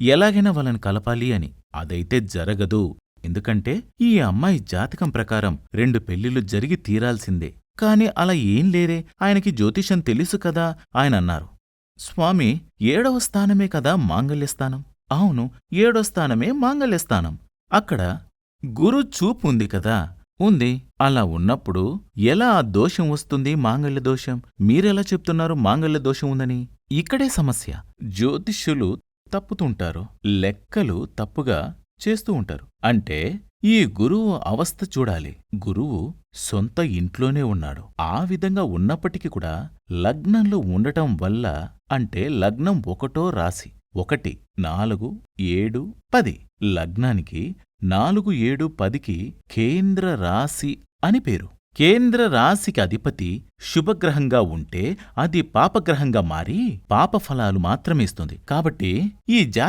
ఎలాగైనా వాళ్ళని కలపాలి అని. అదైతే జరగదు. ఎందుకంటే ఈ అమ్మాయి జాతకం ప్రకారం రెండు పెళ్ళిళ్ళు జరిగి తీరాల్సిందే. కాని అలా ఏం లేరే. ఆయనకి జ్యోతిషం తెలుసు కదా ఆయన అన్నారు. స్వామి ఏడవ స్థానమే కదా మాంగల్యస్థానం అవును ఏడో స్థానమే మాంగల్యస్థానం అక్కడ గురు చూపు ఉంది కదా. ఉంది. అలా ఉన్నప్పుడు ఎలా ఆ దోషం వస్తుంది మాంగళ్య దోషం? మీరెలా చెప్తున్నారు మాంగళ్య దోషం ఉందని? ఇక్కడే సమస్య. జ్యోతిష్యులు తప్పుతుంటారు లెక్కలు తప్పుగా చేస్తూ ఉంటారు. అంటే ఈ గురువు అవస్థ చూడాలి. గురువు సొంత ఇంట్లోనే ఉన్నాడు. ఆ విధంగా ఉన్నప్పటికీ కూడా లగ్నంలో ఉండటం వల్ల అంటే లగ్నం ఒకటో రాశి ఒకటి నాలుగు ఏడు పది. లగ్నానికి నాలుగు ఏడు పదికి కేంద్ర రాశి అని పేరు. కేంద్ర రాశికి అధిపతి శుభగ్రహంగా ఉంటే అది పాపగ్రహంగా మారి పాపఫలాలు మాత్రమే ఇస్తుంది. కాబట్టి ఈ జాతకం